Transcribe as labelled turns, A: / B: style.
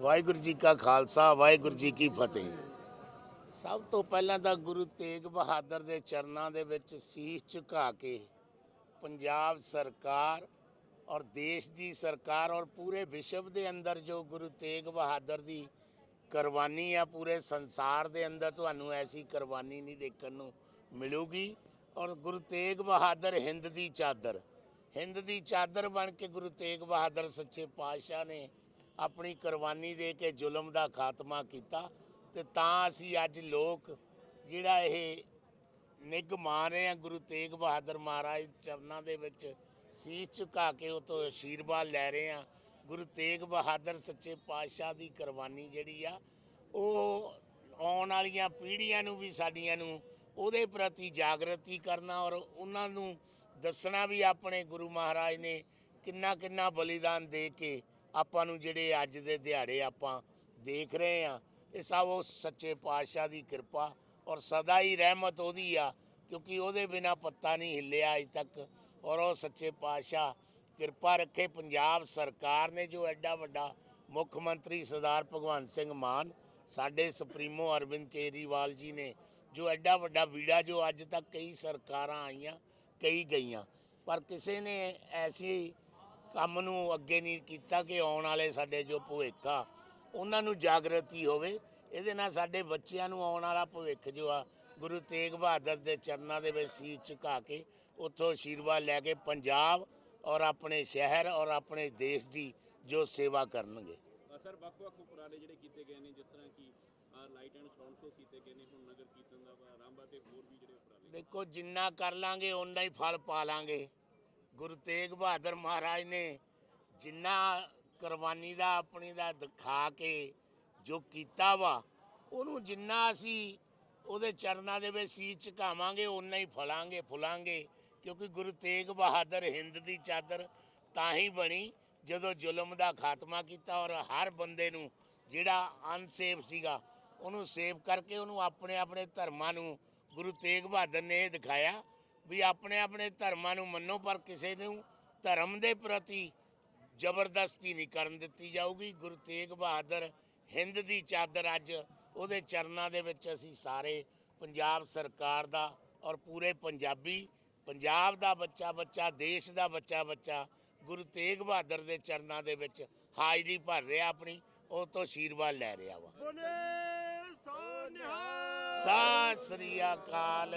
A: ਵਾਹਿਗੁਰੂ ਜੀ ਕਾ ਖਾਲਸਾ, ਵਾਹਿਗੁਰੂ ਜੀ ਕੀ ਫਤਿਹ। ਸਭ ਤੋਂ ਪਹਿਲਾਂ ਤਾਂ ਗੁਰੂ ਤੇਗ ਬਹਾਦਰ ਦੇ ਚਰਨਾਂ ਦੇ ਵਿੱਚ ਸੀਸ ਝੁਕਾ ਕੇ ਪੰਜਾਬ ਸਰਕਾਰ ਔਰ ਦੇਸ਼ ਦੀ ਸਰਕਾਰ ਔਰ ਪੂਰੇ ਵਿਸ਼ਵ ਦੇ ਅੰਦਰ ਜੋ ਗੁਰੂ ਤੇਗ ਬਹਾਦਰ ਦੀ ਕੁਰਬਾਨੀ ਆ, ਪੂਰੇ ਸੰਸਾਰ ਦੇ ਅੰਦਰ ਤੁਹਾਨੂੰ ਐਸੀ ਕੁਰਬਾਨੀ ਨਹੀਂ ਦੇਖਣ ਨੂੰ ਮਿਲੂਗੀ। ਔਰ ਗੁਰੂ ਤੇਗ ਬਹਾਦਰ ਹਿੰਦ ਦੀ ਚਾਦਰ, ਹਿੰਦ ਦੀ ਚਾਦਰ ਬਣ ਕੇ ਗੁਰੂ ਤੇਗ ਬਹਾਦਰ ਸੱਚੇ ਪਾਤਸ਼ਾਹ ਨੇ ਆਪਣੀ ਕੁਰਬਾਨੀ ਦੇ ਕੇ ਜ਼ੁਲਮ ਦਾ ਖਾਤਮਾ ਕੀਤਾ ਤੇ ਤਾਂ ਅਸੀਂ ਅੱਜ ਲੋਕ ਜਿਹੜਾ ਇਹ ਨਿੱਘ ਮਾਰ ਰਹੇ ਆ ਗੁਰੂ ਤੇਗ ਬਹਾਦਰ ਮਹਾਰਾਜ ਚਰਨਾਂ ਦੇ ਵਿੱਚ ਸੀਸ ਝੁਕਾ ਕੇ ਉਹ ਤੋਂ ਆਸ਼ੀਰਵਾਦ ਲੈ ਰਹੇ ਆ ਗੁਰੂ ਤੇਗ ਬਹਾਦਰ ਸੱਚੇ ਪਾਤਸ਼ਾਹ ਦੀ ਕੁਰਬਾਨੀ ਜਿਹੜੀ ਆ, ਉਹ ਆਉਣ ਵਾਲੀਆਂ ਪੀੜ੍ਹੀਆਂ ਨੂੰ ਵੀ, ਸਾਡੀਆਂ ਨੂੰ ਉਹਦੇ ਪ੍ਰਤੀ ਜਾਗਰਤੀ ਕਰਨਾ ਔਰ ਉਹਨਾਂ ਨੂੰ ਦੱਸਣਾ ਵੀ ਆਪਣੇ ਗੁਰੂ ਮਹਾਰਾਜ ਨੇ ਕਿੰਨਾ ਕਿੰਨਾ ਬਲੀਦਾਨ ਦੇ ਕੇ ਆਪਾਂ ਨੂੰ ਜਿਹੜੇ ਅੱਜ ਦੇ ਦਿਹਾੜੇ ਆਪਾਂ ਦੇਖ ਰਹੇ ਆ ਇਹ ਸਭ ਉਹ ਸੱਚੇ ਪਾਤਸ਼ਾਹ ਦੀ ਕਿਰਪਾ ਔਰ ਸਦਾ ਹੀ ਰਹਿਮਤ ਉਹਦੀ ਆ, ਕਿਉਂਕਿ ਉਹਦੇ ਬਿਨਾ ਪੱਤਾ ਨਹੀਂ ਹਿੱਲਿਆ ਅਜ ਤੱਕ ਔਰ ਉਹ ਸੱਚੇ ਪਾਤਸ਼ਾਹ ਕਿਰਪਾ ਰੱਖੇ। ਪੰਜਾਬ ਸਰਕਾਰ ਨੇ ਜੋ ਐਡਾ ਵੱਡਾ ਮੁੱਖ ਮੰਤਰੀ ਸਰਦਾਰ ਭਗਵੰਤ ਸਿੰਘ ਮਾਨ, ਸਾਡੇ ਸੁਪਰੀਮੋ ਅਰਵਿੰਦ ਕੇਜਰੀਵਾਲ ਜੀ ਨੇ ਜੋ ਐਡਾ ਵੱਡਾ ਵੀੜਾ ਜੋ ਅੱਜ ਤੱਕ ਕਈ ਸਰਕਾਰਾਂ ਆਈਆਂ, ਕਈ ਗਈਆਂ, ਪਰ ਕਿਸੇ ਨੇ ਐਸੀ ਕੰਮ ਨੂੰ ਅੱਗੇ ਨਹੀਂ ਕੀਤਾ ਕਿ ਆਉਣ ਵਾਲੇ ਸਾਡੇ ਜੋ ਭਵਿੱਖ ਉਹਨਾਂ ਨੂੰ ਜਾਗਰਤੀ ਹੋਵੇ ਇਹਦੇ ਨਾਲ ਸਾਡੇ ਬੱਚਿਆਂ ਨੂੰ ਆਉਣ ਵਾਲਾ ਭਵਿੱਖ ਜੋ ਆ ਗੁਰੂ ਤੇਗ ਬਹਾਦਰ ਦੇ ਚਰਨਾਂ ਦੇ ਵਿੱਚ ਸੀਸ ਝੁਕਾ ਕੇ ਉੱਥੋਂ ਆਸ਼ੀਰਵਾਦ ਲੈ ਕੇ ਪੰਜਾਬ ਔਰ ਆਪਣੇ ਸ਼ਹਿਰ ਔਰ ਆਪਣੇ ਦੇਸ਼ ਦੀ ਜੋ ਸੇਵਾ ਕਰਨਗੇ।
B: ਸਰ ਵੱਖ-ਵੱਖ ਉਪਰਾਲੇ ਜਿਹੜੇ ਕੀਤੇ ਗਏ ਨੇ ਜਿਸ ਤਰ੍ਹਾਂ ਕਿ ਲਾਈਟ ਐਂਡ ਸਾਊਂਡ ਸ਼ੋ ਕੀਤੇ ਗਏ ਨੇ ਹੁਣ ਨਗਰ ਕੀਰਤਨ ਦਾ ਆਰੰਭ ਤੇ ਹੋਰ ਵੀ ਜਿਹੜੇ ਉਪਰਾਲੇ
A: ਦੇਖੋ ਜਿੰਨਾ ਕਰ ਲਾਂਗੇ ਓਨਾ ਹੀ ਫਲ ਪਾ ਲਾਂਗੇ। ਗੁਰੂ ਤੇਗ ਬਹਾਦਰ ਮਹਾਰਾਜ ਨੇ ਜਿੰਨਾ ਕੁਰਬਾਨੀ ਦਾ, ਆਪਣੀ ਦਾ ਦਿਖਾ ਕੇ ਜੋ ਕੀਤਾ ਵਾ, ਉਹਨੂੰ ਜਿੰਨਾ ਅਸੀਂ ਉਹਦੇ ਚਰਨਾਂ ਦੇ ਵਿੱਚ ਸੀਸ ਝੁਕਾਵਾਂਗੇ ਉਨਾ ਹੀ ਫਲਾਂਗੇ, ਫੁਲਾਂਗੇ, ਕਿਉਂਕਿ ਗੁਰੂ ਤੇਗ ਬਹਾਦਰ ਹਿੰਦ ਦੀ ਚਾਦਰ ਤਾਂ ਹੀ ਬਣੀ ਜਦੋਂ ਜ਼ੁਲਮ ਦਾ ਖਾਤਮਾ ਕੀਤਾ ਔਰ ਹਰ ਬੰਦੇ ਨੂੰ ਜਿਹੜਾ ਅਨਸੇਵ ਸੀਗਾ, ਉਹਨੂੰ ਸੇਵ ਕਰਕੇ ਉਹਨੂੰ ਆਪਣੇ ਆਪਣੇ ਧਰਮਾਂ ਨੂੰ ਗੁਰੂ ਤੇਗ ਬਹਾਦਰ ਨੇ ਇਹ ਦਿਖਾਇਆ। ਵੀ ਆਪਣੇ ਆਪਣੇ ਧਰਮਾਂ ਨੂੰ ਮੰਨੋ ਪਰ ਕਿਸੇ ਨੂੰ ਧਰਮ ਦੇ ਪ੍ਰਤੀ ਜ਼ਬਰਦਸਤੀ ਨਹੀਂ ਕਰਨ ਦਿੱਤੀ ਜਾਊਗੀ। ਗੁਰੂ ਤੇਗ ਬਹਾਦਰ ਹਿੰਦ ਦੀ ਚਾਦਰ ਅੱਜ ਉਹਦੇ ਚਰਨਾਂ ਦੇ ਵਿੱਚ ਅਸੀਂ ਸਾਰੇ ਪੰਜਾਬ ਸਰਕਾਰ ਦਾ ਔਰ ਪੂਰੇ ਪੰਜਾਬੀ ਪੰਜਾਬ ਦਾ ਬੱਚਾ ਬੱਚਾ ਦੇਸ਼ ਦਾ ਬੱਚਾ ਬੱਚਾ ਗੁਰੂ ਤੇਗ ਬਹਾਦਰ ਦੇ ਚਰਨਾਂ ਦੇ ਵਿੱਚ ਹਾਜ਼ਰੀ ਭਰ ਰਿਹਾ ਆਪਣੀ ਉਹ ਤੋਂ ਆਸ਼ੀਰਵਾਦ ਲੈ ਰਿਹਾ ਵਾ। ਸਤਿ ਸ੍ਰੀ ਅਕਾਲ।